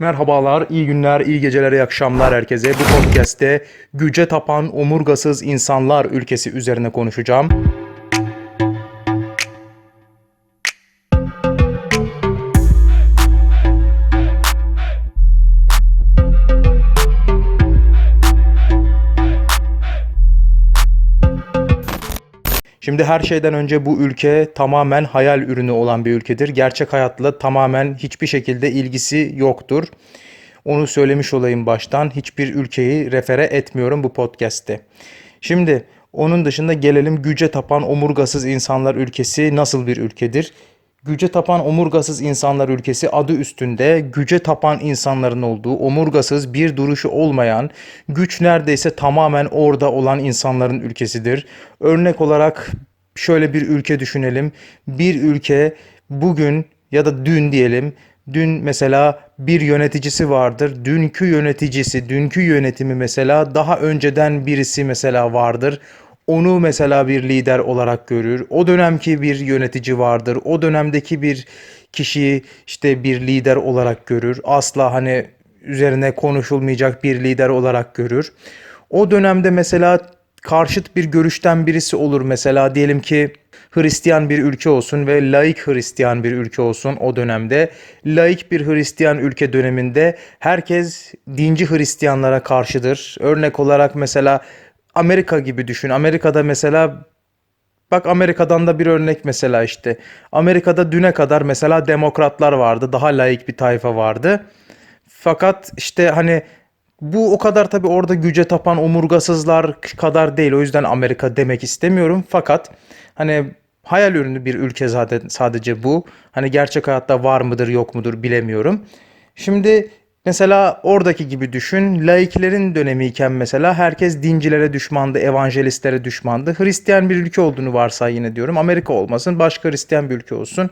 Merhabalar, iyi günler, iyi geceler, iyi akşamlar herkese. Bu podcast'te güce tapan omurgasız insanlar ülkesi üzerine konuşacağım. Şimdi her şeyden önce bu ülke tamamen hayal ürünü olan bir ülkedir. Gerçek hayatla tamamen hiçbir şekilde ilgisi yoktur. Onu söylemiş olayım baştan. Hiçbir ülkeyi refere etmiyorum bu podcast'te. Şimdi onun dışında gelelim güce tapan omurgasız insanlar ülkesi nasıl bir ülkedir? Güce tapan omurgasız insanlar ülkesi adı üstünde güce tapan insanların olduğu, omurgasız bir duruşu olmayan, güç neredeyse tamamen orada olan insanların ülkesidir. Örnek olarak şöyle bir ülke düşünelim. Bir ülke bugün ya da dün diyelim Dün mesela bir yöneticisi vardır. Dünkü yöneticisi, dünkü yönetimi mesela daha önceden birisi mesela vardır. Onu mesela bir lider olarak görür. O dönemki bir yönetici vardır. O dönemdeki bir kişiyi işte bir lider olarak görür. Asla hani üzerine konuşulmayacak bir lider olarak görür. O dönemde mesela karşıt bir görüşten birisi olur mesela diyelim ki Hristiyan bir ülke olsun ve laik Hristiyan bir ülke olsun o dönemde. Laik bir Hristiyan ülke döneminde herkes dinci Hristiyanlara karşıdır. Örnek olarak mesela Amerika gibi düşün. Amerika'da mesela Bak Amerika'dan da bir örnek mesela işte. Amerika'da düne kadar mesela demokratlar vardı. Daha laik bir tayfa vardı. Fakat işte hani bu o kadar tabii orada güce tapan omurgasızlar kadar değil. O yüzden Amerika demek istemiyorum. Fakat hani hayal ürünü bir ülke zaten sadece bu. Hani gerçek hayatta var mıdır yok mudur bilemiyorum. Şimdi mesela oradaki gibi düşün. Laiklerin dönemiyken mesela herkes dincilere düşmandı, evangelistlere düşmandı. Hristiyan bir ülke olduğunu varsay yine diyorum. Amerika olmasın, başka Hristiyan bir ülke olsun.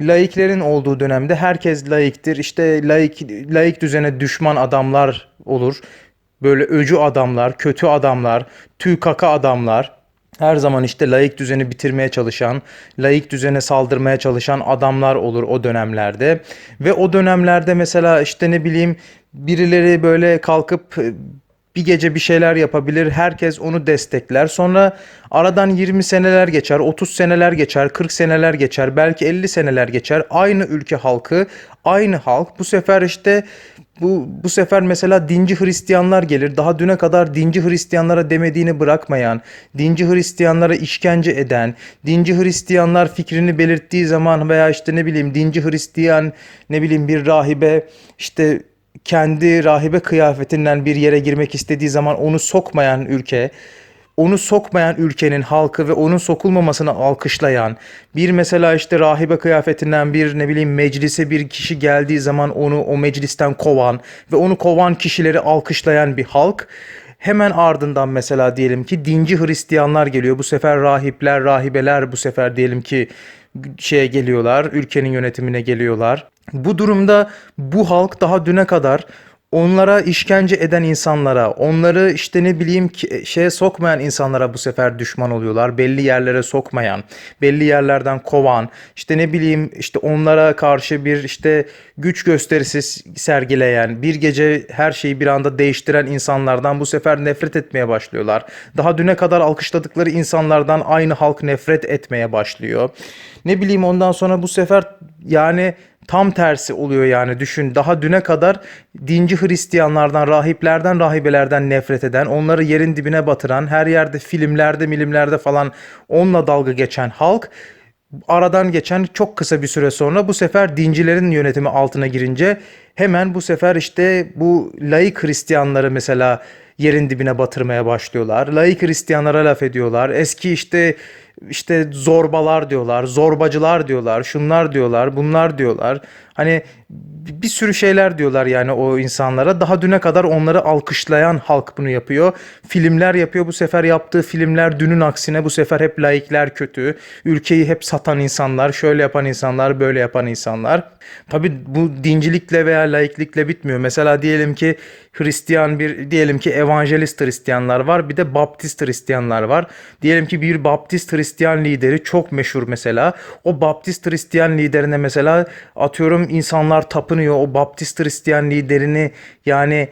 Laiklerin olduğu dönemde herkes laiktir. İşte laik, laik düzene düşman adamlar olur. Böyle öcü adamlar, kötü adamlar, tüy kaka adamlar. Her zaman işte laik düzeni bitirmeye çalışan, laik düzene saldırmaya çalışan adamlar olur o dönemlerde. Ve o dönemlerde mesela işte ne bileyim birileri böyle kalkıp e, bir gece bir şeyler yapabilir. Herkes onu destekler. Sonra aradan 20 seneler geçer, 30 seneler geçer, 40 seneler geçer, belki 50 seneler geçer. Aynı ülke halkı, aynı halk bu sefer işte bu bu sefer mesela dinci Hristiyanlar gelir. Daha düne kadar dinci Hristiyanlara demediğini bırakmayan, dinci Hristiyanlara işkence eden, dinci Hristiyanlar fikrini belirttiği zaman veya işte ne bileyim dinci Hristiyan ne bileyim bir rahibe işte kendi rahibe kıyafetinden bir yere girmek istediği zaman onu sokmayan ülke, onu sokmayan ülkenin halkı ve onun sokulmamasını alkışlayan, bir mesela işte rahibe kıyafetinden bir ne bileyim meclise bir kişi geldiği zaman onu o meclisten kovan ve onu kovan kişileri alkışlayan bir halk. Hemen ardından mesela diyelim ki dinci Hristiyanlar geliyor. Bu sefer rahipler, rahibeler bu sefer diyelim ki şeye geliyorlar, ülkenin yönetimine geliyorlar. Bu durumda bu halk daha düne kadar onlara işkence eden insanlara, onları işte ne bileyim ki- şeye sokmayan insanlara bu sefer düşman oluyorlar. Belli yerlere sokmayan, belli yerlerden kovan, işte ne bileyim işte onlara karşı bir işte güç gösterisi sergileyen, bir gece her şeyi bir anda değiştiren insanlardan bu sefer nefret etmeye başlıyorlar. Daha düne kadar alkışladıkları insanlardan aynı halk nefret etmeye başlıyor. Ne bileyim ondan sonra bu sefer yani tam tersi oluyor yani düşün daha düne kadar dinci Hristiyanlardan, rahiplerden, rahibelerden nefret eden, onları yerin dibine batıran, her yerde filmlerde, milimlerde falan onunla dalga geçen halk aradan geçen çok kısa bir süre sonra bu sefer dincilerin yönetimi altına girince hemen bu sefer işte bu laik Hristiyanları mesela yerin dibine batırmaya başlıyorlar. Laik Hristiyanlara laf ediyorlar. Eski işte işte zorbalar diyorlar, zorbacılar diyorlar, şunlar diyorlar, bunlar diyorlar. Hani bir sürü şeyler diyorlar yani o insanlara. Daha düne kadar onları alkışlayan halk bunu yapıyor. Filmler yapıyor. Bu sefer yaptığı filmler dünün aksine bu sefer hep laikler kötü. Ülkeyi hep satan insanlar, şöyle yapan insanlar, böyle yapan insanlar. Tabii bu dincilikle veya laiklikle bitmiyor. Mesela diyelim ki Hristiyan bir diyelim ki evangelist Hristiyanlar var. Bir de Baptist Hristiyanlar var. Diyelim ki bir Baptist Hristiyan Hristiyan lideri çok meşhur mesela. O Baptist Hristiyan liderine mesela atıyorum insanlar tapınıyor. O Baptist Hristiyan liderini yani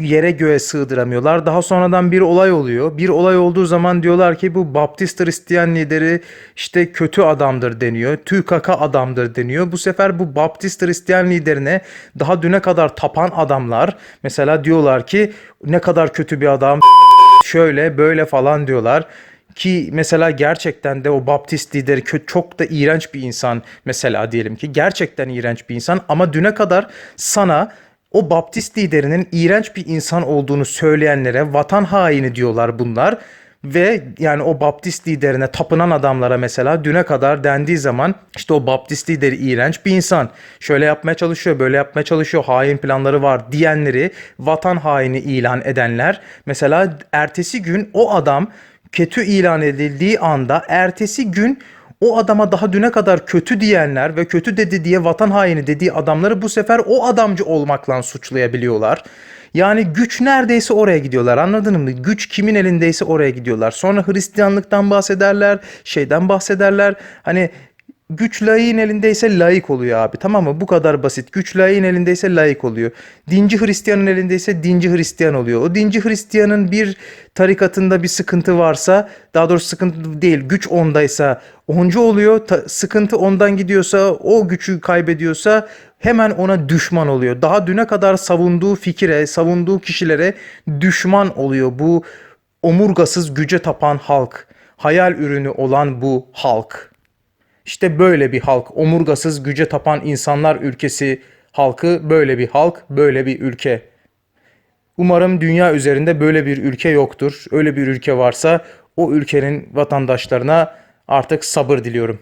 yere göğe sığdıramıyorlar. Daha sonradan bir olay oluyor. Bir olay olduğu zaman diyorlar ki bu Baptist Hristiyan lideri işte kötü adamdır deniyor. TÜKAK'a adamdır deniyor. Bu sefer bu Baptist Hristiyan liderine daha düne kadar tapan adamlar mesela diyorlar ki ne kadar kötü bir adam şöyle böyle falan diyorlar. Ki mesela gerçekten de o Baptist lideri çok da iğrenç bir insan mesela diyelim ki gerçekten iğrenç bir insan ama düne kadar sana o Baptist liderinin iğrenç bir insan olduğunu söyleyenlere vatan haini diyorlar bunlar. Ve yani o Baptist liderine tapınan adamlara mesela düne kadar dendiği zaman işte o Baptist lideri iğrenç bir insan. Şöyle yapmaya çalışıyor, böyle yapmaya çalışıyor, hain planları var diyenleri vatan haini ilan edenler. Mesela ertesi gün o adam kötü ilan edildiği anda ertesi gün o adama daha düne kadar kötü diyenler ve kötü dedi diye vatan haini dediği adamları bu sefer o adamcı olmakla suçlayabiliyorlar. Yani güç neredeyse oraya gidiyorlar anladın mı? Güç kimin elindeyse oraya gidiyorlar. Sonra Hristiyanlıktan bahsederler, şeyden bahsederler. Hani güç layığın elindeyse layık oluyor abi tamam mı? Bu kadar basit. Güç layığın elindeyse layık oluyor. Dinci Hristiyanın elindeyse dinci Hristiyan oluyor. O dinci Hristiyanın bir tarikatında bir sıkıntı varsa daha doğrusu sıkıntı değil güç ondaysa oncu oluyor. Ta- sıkıntı ondan gidiyorsa o gücü kaybediyorsa hemen ona düşman oluyor. Daha düne kadar savunduğu fikire, savunduğu kişilere düşman oluyor. Bu omurgasız güce tapan halk, hayal ürünü olan bu halk. İşte böyle bir halk, omurgasız güce tapan insanlar ülkesi halkı böyle bir halk, böyle bir ülke. Umarım dünya üzerinde böyle bir ülke yoktur. Öyle bir ülke varsa o ülkenin vatandaşlarına artık sabır diliyorum.